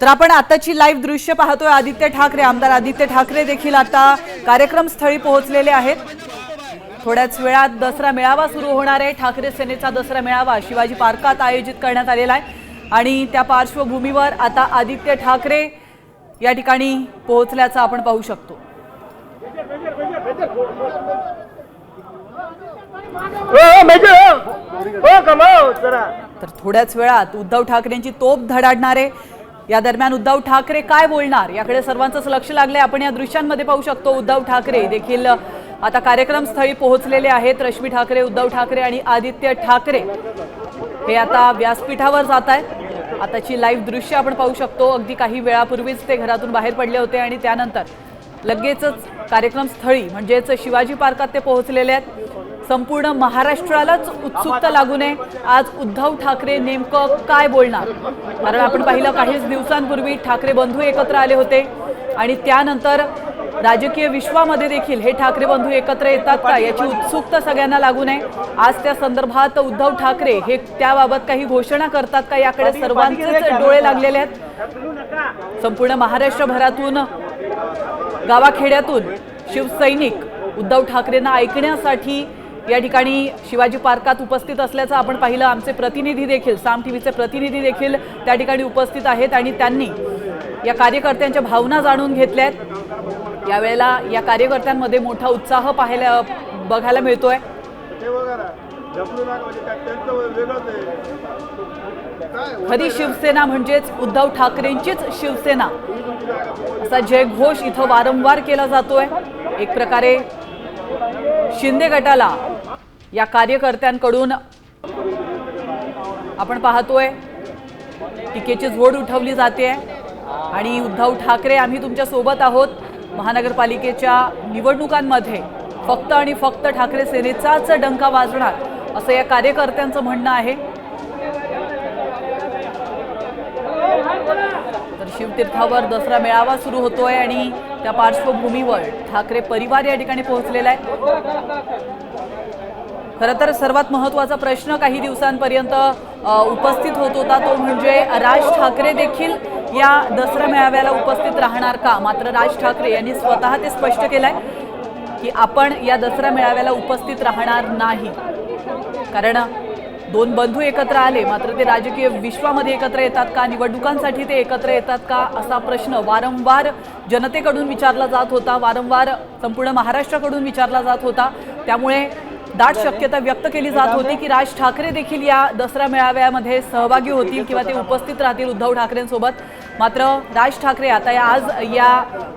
तर आपण आताची लाईव्ह दृश्य पाहतोय. आदित्य ठाकरे आमदार आदित्य ठाकरे देखील आता कार्यक्रम स्थळी पोहोचलेले आहेत. थोड्याच वेळात दसरा मेळावा सुरू होणार आहे. ठाकरे सेनेचा दसरा मेळावा शिवाजी पार्कात आयोजित करण्यात आलेला आहे. आणि त्या पार्श्वभूमीवर आता आदित्य ठाकरे या ठिकाणी पोहोचल्याचं आपण पाहू शकतो. तर थोड्याच वेळात उद्धव ठाकरेंची तोप धडाडणारे या दरम्यान उद्धव ठाकरे काय बोलणार? याकडे सर्वांचंच लक्ष लागले आपण या दृश्यांमध्ये पाहू शकतो उद्धव ठाकरे देखील आता कार्यक्रम स्थळी पोहोचलेले आहेत. रश्मी ठाकरे उद्धव ठाकरे आणि आदित्य ठाकरे हे आता व्यासपीठावर जात आहेत. आताची लाईव्ह दृश्य आपण पाहू शकतो. अगदी काही वेळापूर्वीच ते घरातून बाहेर पडले होते आणि त्यानंतर लगेचच कार्यक्रम स्थळी म्हणजेच शिवाजी पार्कात ते पोहोचलेले आहेत. संपूर्ण महाराष्ट्रालाच उत्सुकता लागू नये. आज उद्धव ठाकरे नेमकं काय बोलणार? कारण आपण पाहिलं काहीच दिवसांपूर्वी ठाकरे बंधू एकत्र आले होते. आणि त्यानंतर राजकीय विश्वामध्ये देखील हे ठाकरे बंधू एकत्र येतात का? याची उत्सुकता सगळ्यांना लागू नये. आज त्या संदर्भात उद्धव ठाकरे हे त्याबाबत काही घोषणा करतात का? याकडे सर्वांचेच डोळे लागलेले आहेत. संपूर्ण महाराष्ट्रभरातून गावाखेड्यातून शिवसैनिक उद्धव ठाकरेंना ऐकण्यासाठी या ठिकाणी शिवाजी पार्कात उपस्थित असल्याचं आपण पाहिलं. आमचे प्रतिनिधी देखील साम टीव्हीचे प्रतिनिधी देखील त्या ठिकाणी उपस्थित आहेत आणि त्यांनी या कार्यकर्त्यांच्या भावना जाणून घेतल्या आहेत यावेळेला या कार्यकर्त्यांमध्ये मोठा उत्साह पाहायला बघायला मिळतोय. आहे खरी शिवसेना म्हणजेच उद्धव ठाकरेंचीच शिवसेना. असा जयघोष इथं वारंवार केला जातोय. एक प्रकारे शिंदे गटाला या कार्यकर्त्यांकडून आपण पाहतोय टीकेची झोड उठवली जाते आणि उद्धव ठाकरे आम्ही तुमच्यासोबत आहोत. महानगरपालिकेच्या निवडणुकांमध्ये फक्त आणि फक्त ठाकरे सेनेचाच डंका वाजणार असं या कार्यकर्त्यांचं म्हणणं आहे. तर शिवतीर्थावर दसरा मेळावा सुरू होतोय आणि त्या पार्श्वभूमीवर ठाकरे परिवार या ठिकाणी पोहोचलेला आहे. खरं तर सर्वात महत्त्वाचा प्रश्न काही दिवसांपर्यंत उपस्थित होत होता तो म्हणजे राज ठाकरे देखील या दसरा मेळाव्याला उपस्थित राहणार का? मात्र राज ठाकरे यांनी स्वतः ते स्पष्ट केलंय की आपण या दसरा मेळाव्याला उपस्थित राहणार नाही. कारण दोन बंधू एकत्र आले मात्र ते राजकीय विश्वामध्ये एकत्र येतात का? निवडणुकांसाठी ते एकत्र येतात का? असा प्रश्न वारंवार जनतेकडून विचारला जात होता. वारंवार संपूर्ण महाराष्ट्राकडून विचारला जात होता. त्यामुळे दाट शक्यता व्यक्त केली जात होती की राज ठाकरे देखील या दसरा मेळाव्यामध्ये सहभागी होतील किंवा ते उपस्थित राहतील उद्धव ठाकरेंसोबत. मात्र राज ठाकरे आता या आज या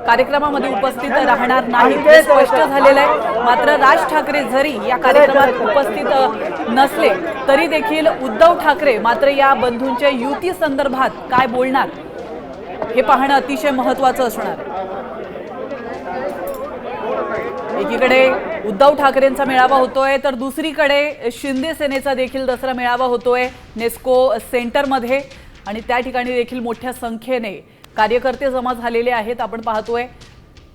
कार्यक्रमामध्ये उपस्थित राहणार नाही. हे स्पष्ट झालेलं आहे. मात्र राज ठाकरे जरी या कार्यक्रमात उपस्थित नसले तरी देखील उद्धव ठाकरे मात्र या बंधूंच्या युती संदर्भात काय बोलणार हे पाहणं अतिशय महत्वाचं असणार आहे एकीकडे उद्धव ठाकरेंचा मेळावा होतोय तर दुसरीकडे शिंदे सेनेचा देखील दसरा मेळावा होतोय नेस्को सेंटरमध्ये. आणि त्या ठिकाणी देखील मोठ्या संख्येने कार्यकर्ते जमा झालेले आहेत. आपण पाहतोय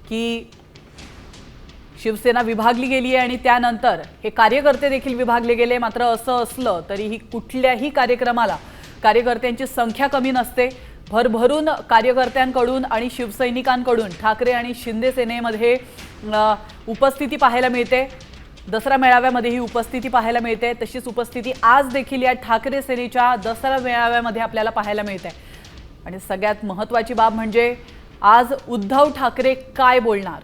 की शिवसेना विभागली गेली आहे आणि त्यानंतर हे कार्यकर्ते देखील विभागले गेले. मात्र असं असलं तरीही कुठल्याही कार्यक्रमाला कार्यकर्त्यांची संख्या कमी नसते. भरभरून कार्यकर्त्यांकडून आणि शिवसैनिकांकडून ठाकरे आणि शिंदे सेनेमध्ये उपस्थिती पाहायला मिळते. दसरा मेळाव्यामध्ये ही उपस्थिती पाहायला मिळते. तशीच उपस्थिती आज देखील या ठाकरे सेनेच्या दसरा मेळाव्यामध्ये आपल्याला पाहायला मिळते. आणि सगळ्यात महत्त्वाची बाब म्हणजे आज उद्धव ठाकरे काय बोलणार?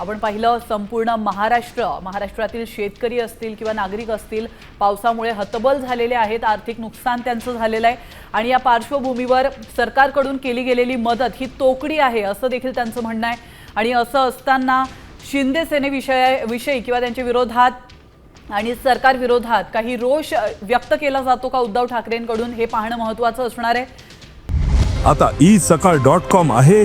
आपण पाहिलं संपूर्ण महाराष्ट्र महाराष्ट्रातील शेतकरी असतील किंवा नागरिक असतील पावसामुळे हतबल झालेले आहेत आर्थिक नुकसान त्यांचं झालेलं आहे. आणि या पार्श्वभूमीवर सरकारकडून केली गेलेली मदत ही तोकडी आहे असं देखील त्यांचं म्हणणं आहे. आणि असं असताना शिंदे सेनेविषय विषयी किंवा त्यांच्या विरोधात आणि सरकार विरोधात काही रोष व्यक्त केला जातो का उद्धव ठाकरेंकडून हे पाहणं महत्त्वाचं असणार आहे. आता ई सकाळ डॉट कॉम आहे.